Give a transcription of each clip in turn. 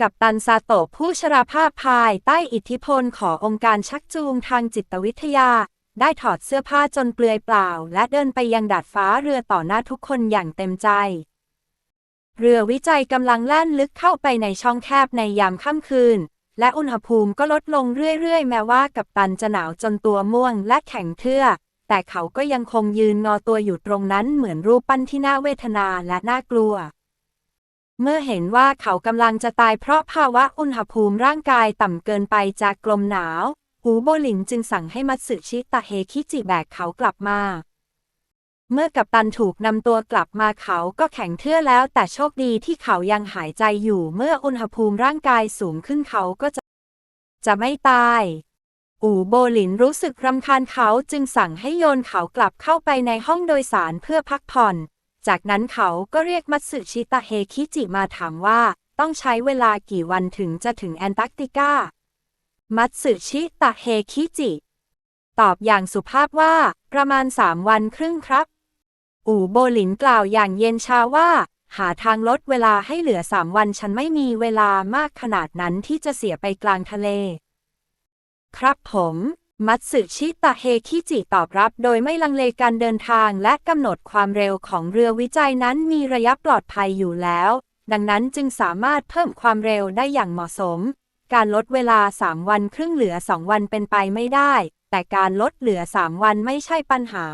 กับตันซาโตะผู้ชราภาพภายใต้อิทธิพลขององค์การชักจูงทางจิตวิทยา ได้ถอดเสื้อผ้าจนเปลือยเปล่า และเดินไปยังดาดฟ้าเรือต่อหน้าทุกคนอย่างเต็มใจ เรือวิจัยกำลังแล่นลึกเข้าไปในช่องแคบในยามค่ำคืน และอุณหภูมิก็ลดลงเรื่อยๆ แม้ว่ากัปตันจะหนาวจนตัวม่วงและแข็งเทื่อแต่เขาก็ยังคงยืนงอตัวอยู่ตรงนั้นเหมือนรูปปั้นที่น่าเวทนาและน่ากลัว เมื่อเห็นว่าเขากำลังจะตายเพราะภาวะอุณหภูมิร่างกายต่ำเกินไปจากกลมหนาว หูโบหลินจึงสั่งให้มัตสึชิตะเฮคิจิแบกเขากลับมา เมื่อกัปตันถูกนำตัวกลับมาเขาก็แข็งเทื่อแล้ว แต่โชคดีที่เขายังหายใจอยู่ เมื่ออุณหภูมิร่างกายสูงขึ้นเขาก็จะ จะไม่ตาย อูโบหลินรู้สึกรำคาญเขาจึงสั่งให้โยนเขากลับเข้าไปในห้องโดยสารเพื่อพักผ่อน จากนั้นเขาก็เรียกมัตสึชิตะเฮคิจิมาถามว่า ต้องใช้เวลากี่วันถึงจะถึงแอนตาร์กติกา มัตสึชิตะเฮคิจิ ตอบอย่างสุภาพว่า ประมาณสามวันครึ่งครับ อู่โบหลินกล่าวอย่างเย็นชาว่า หาทางลดเวลาให้เหลือสามวันฉันไม่มีเวลามากขนาดนั้นที่จะเสียไปกลางทะเล ครับผม มัตสึชิตะเฮคิจิตอบรับโดยไม่ลังเลการเดินทางและกำหนดความเร็วของเรือวิจัยนั้นมีระยะปลอดภัยอยู่แล้ว ดังนั้นจึงสามารถเพิ่มความเร็วได้อย่างเหมาะสม การลดเวลา 3 วันครึ่งเหลือ 2 วันเป็นไปไม่ได้ แต่การลดเหลือ 3 วันไม่ใช่ปัญหา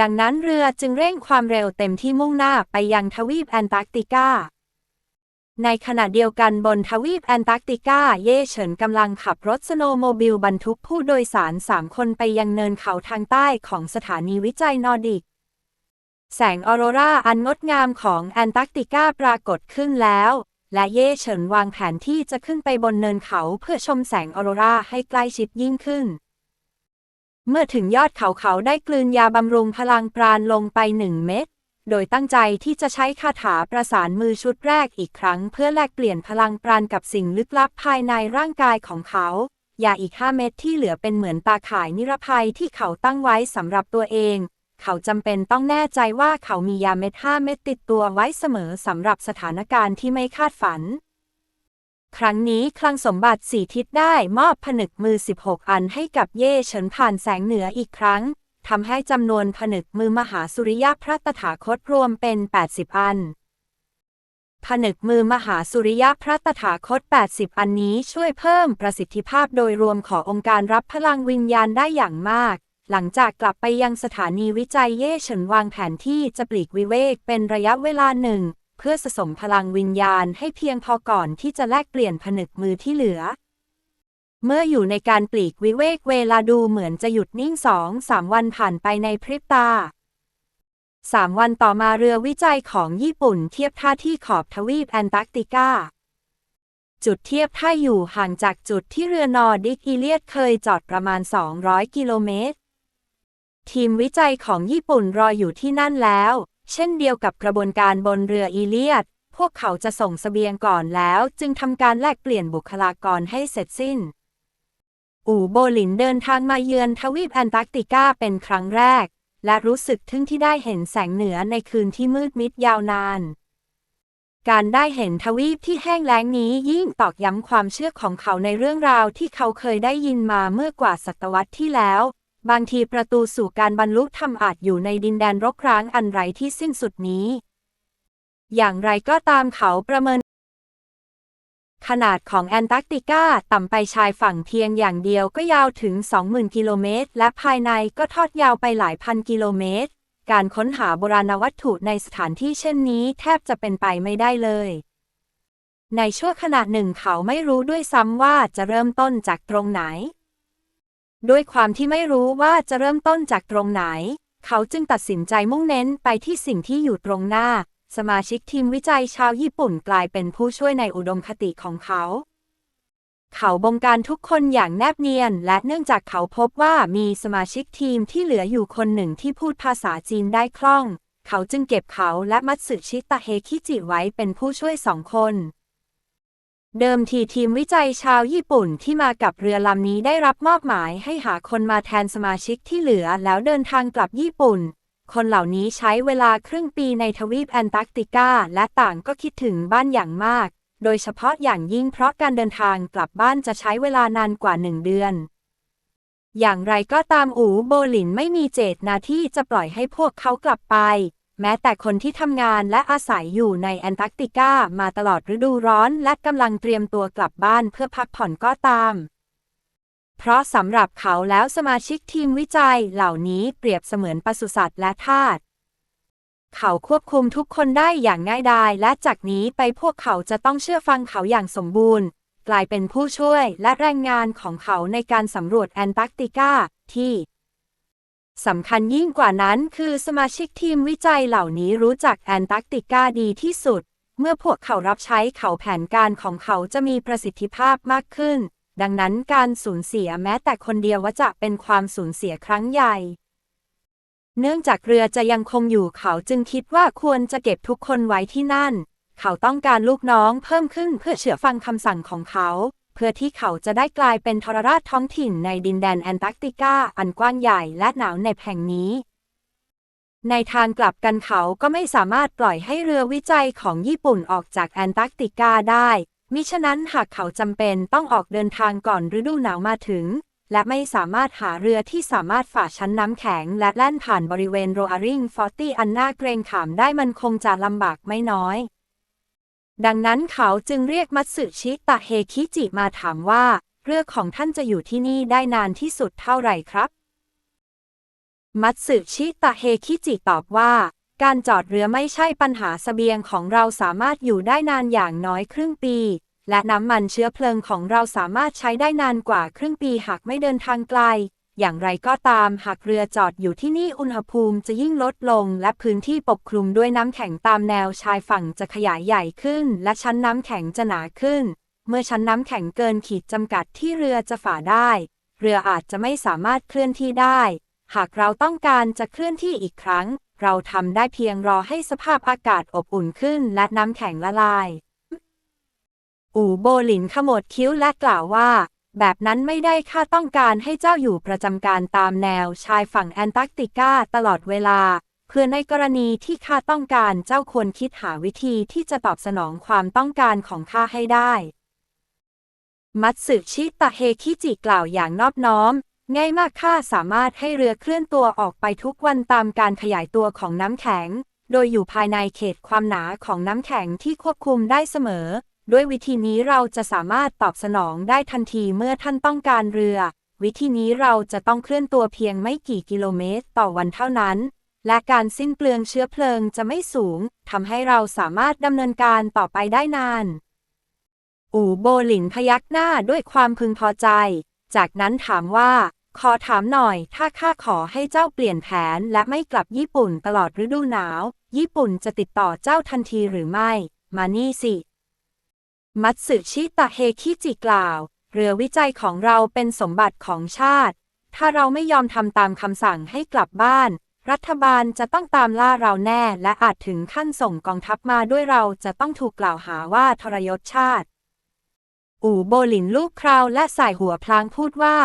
ดังนั้นเรือจึงเร่งความเร็วเต็มที่มุ่งหน้าไปยังทวีปแอนตาร์กติกา ในขณะเดียวกันบนทวีปแอนตาร์กติกา เย่เฉินกำลังขับรถสโนว์โมบิลบรรทุกผู้โดยสาร3คนไปยังเนินเขาทางใต้ของสถานีวิจัยนอร์ดิก แสงออโรราอันงดงามของแอนตาร์กติกาปรากฏขึ้นแล้ว และเย่เฉินวางแผนที่จะขึ้นไปบนเนินเขาเพื่อชมแสงออโรราให้ใกล้ชิดยิ่งขึ้น เมื่อถึงยอดเขาเขาได้กลืนยาบำรุงพลังปราณลงไปหนึ่งเม็ด โดยตั้งใจที่จะใช้คาถาประสานมือชุดแรกอีกครั้ง เพื่อแลกเปลี่ยนพลังปราณกับสิ่งลึกลับภายในร่างกายของเขา ยาอีกห้าเม็ดที่เหลือเป็นเหมือนตาข่ายนิรภัยที่เขาตั้งไว้สำหรับตัวเอง เขาจำเป็นต้องแน่ใจว่าเขามียาเม็ดห้าเม็ดติดตัวไว้เสมอสำหรับสถานการณ์ที่ไม่คาดฝัน ครั้งนี้คลังสมบัติสี่ทิศได้มอบผนึกมือ 16 อันให้กับเย่เฉินผ่านแสงเหนืออีกครั้ง ทำให้จำนวนผนึกมือมหาสุริยะพระตถาคตรวมเป็น 80 อัน ผนึกมือมหาสุริยะพระตถาคต 80 อันนี้ช่วยเพิ่มประสิทธิภาพโดยรวมขององค์การรับพลังวิญญาณได้อย่างมาก หลังจากกลับไปยังสถานีวิจัยเย่เฉินวางแผนที่จะปลีกวิเวกเป็นระยะเวลาหนึ่ง เพื่อสะสมพลังวิญญาณให้เพียงพอก่อนที่จะแลกเปลี่ยนผนึกมือที่เหลือ เมื่ออยู่ในการปลีกวิเวกเวลาดูเหมือนจะหยุดนิ่งสองสามวันผ่านไปในพริบตาสามวันต่อมาเรือวิจัยของญี่ปุ่นเทียบท่าที่ขอบทวีปแอนตาร์กติกา จุดเทียบท่าอยู่ห่างจากจุดที่เรือนอร์ดิกอีเลียดเคยจอดประมาณ 200 กิโลเมตร ทีมวิจัยของญี่ปุ่นรออยู่ที่นั่นแล้ว เช่นเดียวกับกระบวนการบนเรืออีเลียด พวกเขาจะส่งสเสบียงก่อนแล้ว จึงทำการแลกเปลี่ยนบุคลากรให้เสร็จสิ้น อู่โบลินเดินทางมาเยือนทวีปแอนตาร์กติกาเป็นครั้งแรก และรู้สึกทึ่งที่ได้เห็นแสงเหนือในคืนที่มืดมิดยาวนาน การได้เห็นทวีปที่แห้งแล้งนี้ยิ่งตอกย้ำความเชื่อของเขาในเรื่องราวที่เขาเคยได้ยินมาเมื่อกว่าศตวรรษที่แล้ว บางทีประตูสู่การบรรลุธรรมอาจอยู่ในดินแดนรกร้างอันไร้ที่สิ้นสุดนี้ อย่างไรก็ตามเขาประเมิน ขนาดของแอนตาร์กติกาต่ำไปชายฝั่งเพียงอย่างเดียวก็ยาวถึง 20,000 กิโลเมตร และภายในก็ทอดยาวไปหลายพันกิโลเมตร การค้นหาโบราณวัตถุในสถานที่เช่นนี้แทบจะเป็นไปไม่ได้เลย ในช่วงขณะหนึ่งเขาไม่รู้ด้วยซ้ำว่าจะเริ่มต้นจากตรงไหน ด้วยความที่ไม่รู้ว่าจะเริ่มต้นจากตรงไหน เขาจึงตัดสินใจมุ่งเน้นไปที่สิ่งที่อยู่ตรงหน้า สมาชิกทีมวิจัยชาวญี่ปุ่นกลายเป็นผู้ช่วยในอุดมคติของเขา เขาบงการทุกคนอย่างแนบเนียน และเนื่องจากเขาพบว่ามีสมาชิกทีมที่เหลืออยู่คนหนึ่งที่พูดภาษาจีนได้คล่อง เขาจึงเก็บเขาและมัตสึชิตะเฮคิจิไว้เป็นผู้ช่วยสองคนเดิมทีทีมวิจัยชาวญี่ปุ่นที่มากับเรือลำนี้ได้รับมอบหมายให้หาคนมาแทนสมาชิกที่เหลือแล้วเดินทางกลับญี่ปุ่น คนเหล่านี้ใช้เวลาครึ่งปีในทวีปแอนตาร์กติกา และต่างก็คิดถึงบ้านอย่างมาก โดยเฉพาะอย่างยิ่งเพราะการเดินทางกลับบ้านจะใช้เวลานานกว่าหนึ่งเดือน อย่างไรก็ตามอูโบลินไม่มีเจตนาที่จะปล่อยให้พวกเขากลับไป แม้แต่คนที่ทำงานและอาศัยอยู่ในแอนตาร์กติกามาตลอดฤดูร้อนและกำลังเตรียมตัวกลับบ้านเพื่อพักผ่อนก็ตาม เพราะสำหรับเขาแล้วสมาชิกทีมวิจัยเหล่านี้เปรียบเสมือนปศุสัตว์และทาสเขาควบคุมทุกคนได้อย่างง่ายดายและจากนี้ไปพวกเขาจะต้องเชื่อฟังเขาอย่างสมบูรณ์ กลายเป็นผู้ช่วยและแรงงานของเขาในการสำรวจแอนตาร์กติกาที่สำคัญยิ่งกว่านั้นคือสมาชิกทีมวิจัยเหล่านี้รู้จักแอนตาร์กติกาดีที่สุด เมื่อพวกเขารับใช้เขาแผนการของเขาจะมีประสิทธิภาพมากขึ้น ดังนั้นการสูญเสียแม้แต่คนเดียวว่าจะเป็นความสูญเสียครั้งใหญ่ เนื่องจากเรือจะยังคงอยู่เขาจึงคิดว่าควรจะเก็บทุกคนไว้ที่นั่น เขาต้องการลูกน้องเพิ่มขึ้นเพื่อเชื่อฟังคำสั่งของเขา เพื่อที่เขาจะได้กลายเป็นทรราชท้องถิ่นในดินแดนแอนตาร์กติกาอันกว้างใหญ่และหนาวเหน็บแห่งนี้ในทางกลับกันเขาก็ไม่สามารถปล่อยให้เรือวิจัยของญี่ปุ่นออกจากแอนตาร์กติกาได้ มิฉะนั้นหากเขาจำเป็นต้องออกเดินทางก่อนฤดูหนาวมาถึง และไม่สามารถหาเรือที่สามารถฝ่าชั้นน้ำแข็ง และแล่นผ่านบริเวณโรอาริงฟอร์ตี้อันน่าเกรงขามได้มันคงจะลำบากไม่น้อย ดังนั้นเขาจึงเรียกมัตสึชิตะเฮคิจิมาถามว่า เรือของท่านจะอยู่ที่นี่ได้นานที่สุดเท่าไหร่ครับ มัตสึชิตะเฮคิจิตอบว่า การจอดเรือไม่ใช่ปัญหาสเสบียงของเราสามารถอยู่ได้นานอย่างน้อยครึ่งปี และน้ำมันเชื้อเพลิงของเราสามารถใช้ได้นานกว่าครึ่งปีหากไม่เดินทางไกล อย่างไรก็ตามหากเรือจอดอยู่ที่นี่อุณหภูมิจะยิ่งลดลง และพื้นที่ปกคลุมด้วยน้ำแข็งตามแนวชายฝั่งจะขยายใหญ่ขึ้น และชั้นน้ำแข็งจะหนาขึ้น เมื่อชั้นน้ำแข็งเกินขีดจำกัดที่เรือจะฝ่าได้ เรืออาจจะไม่สามารถเคลื่อนที่ได้ หากเราต้องการจะเคลื่อนที่อีกครั้ง เราทำได้เพียงรอให้สภาพอากาศอบอุ่นขึ้นและน้ำแข็งละลาย อู่โบหลินขมวดคิ้วและกล่าวว่า แบบนั้นไม่ได้ข้าต้องการให้เจ้าอยู่ประจำการตามแนวชายฝั่งแอนตาร์กติกาตลอดเวลา เพื่อในกรณีที่ข้าต้องการเจ้าควรคิดหาวิธีที่จะตอบสนองความต้องการของข้าให้ได้ มัตสึชิตะเฮคิจิกล่าวอย่างนอบน้อม ง่ายมากข้าสามารถให้เรือเคลื่อนตัวออกไปทุกวันตามการขยายตัวของน้ำแข็ง โดยอยู่ภายในเขตความหนาของน้ำแข็งที่ควบคุมได้เสมอ ด้วยวิธีนี้เราจะสามารถตอบสนองได้ทันทีเมื่อท่านต้องการเรือ วิธีนี้เราจะต้องเคลื่อนตัวเพียงไม่กี่กิโลเมตรต่อวันเท่านั้น และการสิ้นเปลืองเชื้อเพลิงจะไม่สูงทำให้เราสามารถดำเนินการต่อไปได้นาน อู่โบหลินพยักหน้าด้วยความพึงพอใจ จากนั้นถามว่า ขอถามหน่อย ถ้าข้าขอให้เจ้าเปลี่ยนแผนและไม่กลับญี่ปุ่นตลอดฤดูหนาว ญี่ปุ่นจะติดต่อเจ้าทันทีหรือไม่ มานี่สิ มัตสึชิตะเฮคิจิกล่าว เรือวิจัยของเราเป็นสมบัติของชาติ ถ้าเราไม่ยอมทำตามคำสั่งให้กลับบ้านรัฐบาลจะต้องตามล่าเราแน่ และอาจถึงขั้นส่งกองทัพมาด้วยเราจะต้องถูกกล่าวหาว่าทรยศชาติ อู่โบหลินลูกคราวและสายหัวพลางพูดว่า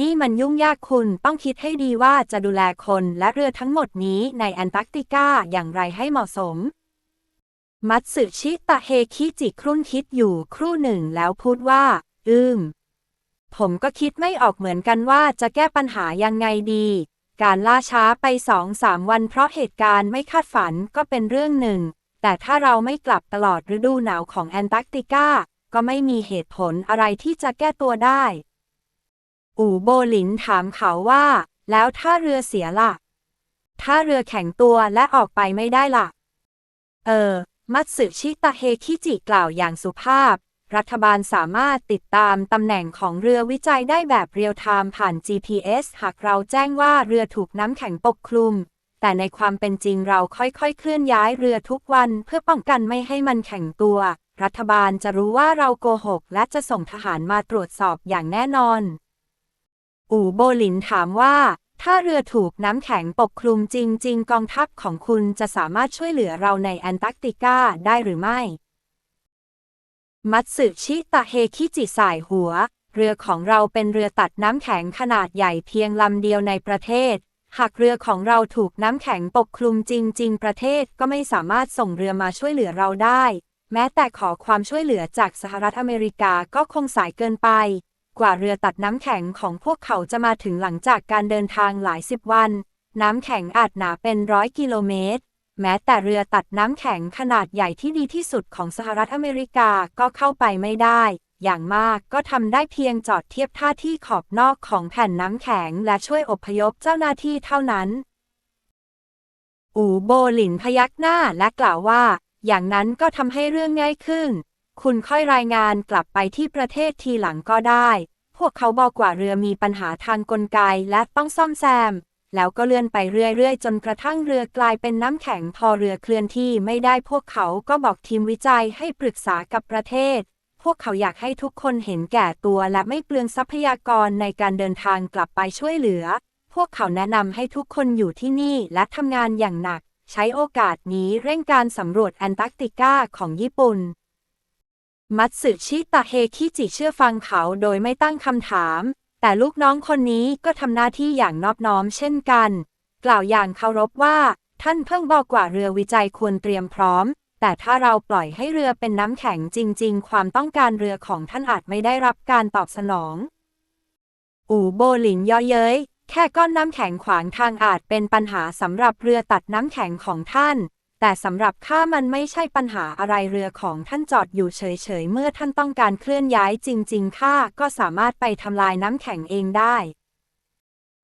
นี่มันยุ่งยากคุณต้องคิดให้ดีว่าจะดูแลคนและเรือทั้งหมดนี้ในแอนตาร์กติกาอย่างไรให้เหมาะสม มัตสึชิตะเฮคิจิครุ่นคิดอยู่ครู่หนึ่งแล้วพูดว่า อืม ผมก็คิดไม่ออกเหมือนกันว่าจะแก้ปัญหายังไงดี การล่าช้าไปสองสามวันเพราะเหตุการณ์ไม่คาดฝันก็เป็นเรื่องหนึ่ง แต่ถ้าเราไม่กลับตลอดฤดูหนาวของแอนตาร์กติกา ก็ไม่มีเหตุผลอะไรที่จะแก้ตัวได้ อู่โบหลินถามเขาว่า แล้วถ้าเรือเสียล่ะ ถ้าเรือแข็งตัวและออกไปไม่ได้ล่ะ เออ มัตสึชิตะเฮคิจิกล่าวอย่างสุภาพ รัฐบาลสามารถติดตามตำแหน่งของเรือวิจัยได้แบบเรียลไทม์ผ่าน GPS หากเราแจ้งว่าเรือถูกน้ำแข็งปกคลุมแต่ในความเป็นจริงเราค่อยๆ เคลื่อนย้ายเรือทุกวันเพื่อป้องกันไม่ให้มันแข็งตัว รัฐบาลจะรู้ว่าเราโกหก และจะส่งทหารมาตรวจสอบอย่างแน่นอน อู่โบหลินถามว่า ถ้าเรือถูกน้ำแข็งปกคลุมจริง ๆ กองทัพของคุณจะสามารถช่วยเหลือเราในแอนตาร์กติกาได้หรือไม่ มัตสึชิตะเฮคิจิสายหัว เรือของเราเป็นเรือตัดน้ำแข็งขนาดใหญ่เพียงลำเดียวในประเทศหากเรือของเราถูกน้ำแข็งปกคลุมจริง ๆ ประเทศก็ไม่สามารถส่งเรือมาช่วยเหลือเราได้ แม้แต่ขอความช่วยเหลือจากสหรัฐอเมริกาก็คงสายเกินไป กว่าเรือตัดน้ำแข็งของพวกเขาจะมาถึงหลังจากการเดินทางหลายสิบวัน น้ำแข็งอาจหนาเป็นร้อยกิโลเมตร แม้แต่เรือตัดน้ำแข็งขนาดใหญ่ที่ดีที่สุดของสหรัฐอเมริกาก็เข้าไปไม่ได้ อย่างมากก็ทำได้เพียงจอดเทียบท่าที่ขอบนอกของแผ่นน้ำแข็งและช่วยอพยพเจ้าหน้าที่เท่านั้น อูโบหลินพยักหน้าและกล่าวว่า อย่างนั้นก็ทำให้เรื่องง่ายขึ้น คุณค่อยรายงานกลับไปที่ประเทศทีหลังก็ได้ พวกเขาบอกว่าเรือมีปัญหาทางกลไกและต้องซ่อมแซม แล้วก็เลื่อนไปเรื่อยๆ จนกระทั่งเรือกลายเป็นน้ำแข็งพอเรือเคลื่อนที่ไม่ได้พวกเขาก็บอกทีมวิจัยให้ปรึกษากับประเทศ พวกเขาอยากให้ทุกคนเห็นแก่ตัวและไม่เปลืองทรัพยากรในการเดินทางกลับไปช่วยเหลือ พวกเขาแนะนำให้ทุกคนอยู่ที่นี่และทำงานอย่างหนัก ใช้โอกาสนี้เร่งการสำรวจแอนตาร์กติกาของญี่ปุ่น มัตสึชิตะเฮคิจิเชื่อฟังเขาโดยไม่ตั้งคำถาม แต่ลูกน้องคนนี้ก็ทำหน้าที่อย่างนอบน้อมเช่นกัน กล่าวอย่างเคารพว่า ท่านเพิ่งบอกว่าเรือวิจัยควรเตรียมพร้อม แต่ถ้าเราปล่อยให้เรือเป็นน้ำแข็งจริง ๆ ความต้องการเรือของท่านอาจไม่ได้รับการตอบสนอง อูโบหลินย่อเย้ย แค่ก้อนน้ำแข็งขวางทางอาจเป็นปัญหาสำหรับเรือตัดน้ำแข็งของท่าน แต่สำหรับข้ามันไม่ใช่ปัญหาอะไรเรือของท่านจอดอยู่เฉยๆ เมื่อท่านต้องการเคลื่อนย้ายจริงๆ ข้าก็สามารถไปทำลายน้ำแข็งเองได้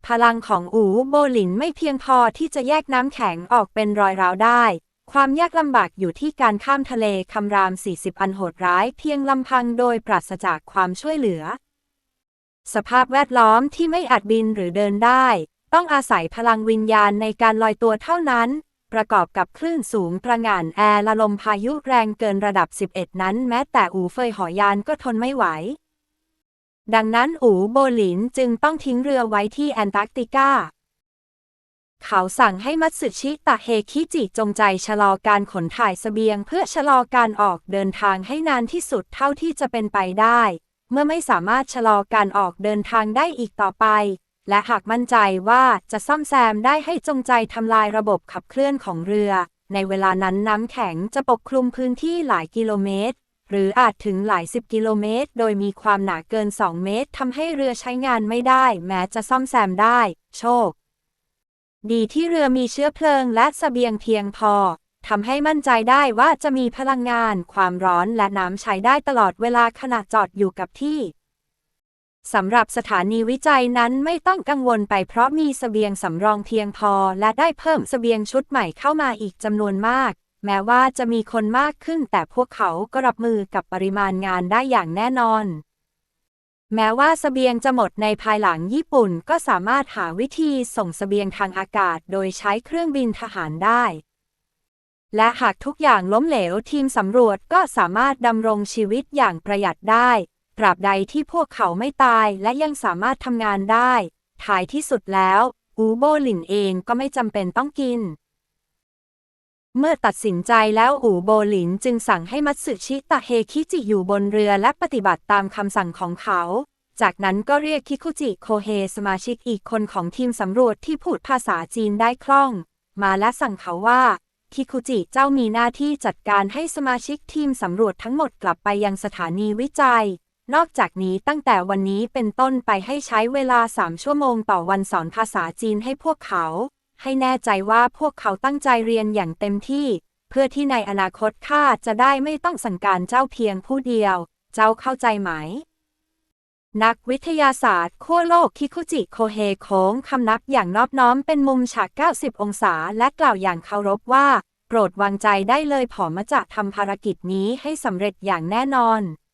พลังของอูโบลินไม่เพียงพอที่จะแยกน้ำแข็งออกเป็นรอยร้าวได้ ความยากลำบากอยู่ที่การข้ามทะเลคำราม 40 อันโหดร้ายเพียงลำพังโดยปราศจากความช่วยเหลือ สภาพแวดล้อมที่ไม่อาจบินหรือเดินได้ ต้องอาศัยพลังวิญญาณในการลอยตัวเท่านั้น ประกอบกับคลื่นสูงประงานแอร์ละลมพายุแรงเกินระดับ 11 นั้น แม้แต่อูเฟยหอยานก็ทนไม่ไหว ดังนั้นอูโบหลินจึงต้องทิ้งเรือไว้ที่แอนตาร์กติกาเขาสั่งให้มัตสึชิตะเฮคิจิจงใจชะลอการขนถ่ายสเสบียงเพื่อชะลอการออกเดินทางให้นานที่สุดเท่าที่จะเป็นไปได้ เมื่อไม่สามารถชะลอการออกเดินทางได้อีกต่อไป และหากมั่นใจว่าจะซ่อมแซมได้ให้จงใจทำลายระบบขับเคลื่อนของเรือ ในเวลานั้นน้ำแข็งจะปกคลุมพื้นที่หลายกิโลเมตร หรืออาจถึงหลายสิบกิโลเมตร โดยมีความหนาเกิน 2 เมตรทำให้เรือใช้งานไม่ได้ แม้จะซ่อมแซมได้ โชค ดีที่เรือมีเชื้อเพลิงและเสบียงเพียงพอ ทำให้มั่นใจได้ว่าจะมีพลังงาน ความร้อนและน้ำใช้ได้ตลอดเวลาขณะจอดอยู่กับที่สำหรับสถานีวิจัยนั้นไม่ต้องกังวลไปเพราะมีเสบียงสำรองเพียงพอ และได้เพิ่มเสบียงชุดใหม่เข้ามาอีกจำนวนมาก แม้ว่าจะมีคนมากขึ้นแต่พวกเขาก็รับมือกับปริมาณงานได้อย่างแน่นอน แม้ว่าเสบียงจะหมดในภายหลังญี่ปุ่นก็สามารถหาวิธีส่งเสบียงทางอากาศโดยใช้เครื่องบินทหารได้ และหากทุกอย่างล้มเหลวทีมสำรวจก็สามารถดำรงชีวิตอย่างประหยัดได้ ตราบใดที่พวกเขาไม่ตายและยังสามารถทำงานได้ ท้ายที่สุดแล้ว อูโบหลินเองก็ไม่จำเป็นต้องกิน เมื่อตัดสินใจแล้วอูโบหลินจึงสั่งให้มัตสึชิตะเฮคิจิอยู่บนเรือและปฏิบัติตามคำสั่งของเขา จากนั้นก็เรียกคิคุจิโคเฮสมาชิกอีกคนของทีมสำรวจที่พูดภาษาจีนได้คล่อง มาและสั่งเขาว่า คิคุจิเจ้ามีหน้าที่จัดการให้สมาชิกทีมสำรวจทั้งหมดกลับไปยังสถานีวิจัย นอกจากนี้ตั้งแต่วันนี้เป็นต้นไปให้ใช้เวลาสามชั่วโมงต่อวันสอนภาษาจีนให้พวกเขา ให้แน่ใจว่าพวกเขาตั้งใจเรียนอย่างเต็มที่ เพื่อที่ในอนาคตข้าจะได้ไม่ต้องสั่งการเจ้าเพียงผู้เดียว เจ้าเข้าใจไหม นักวิทยาศาสตร์ขั้วโลกคิคุจิโคเฮโค้งคำนับอย่างนอบน้อมเป็นมุมฉาก 90 องศา และกล่าวอย่างเคารพว่า โปรดวางใจได้เลยผอมจะทำภารกิจนี้ให้สำเร็จอย่างแน่นอน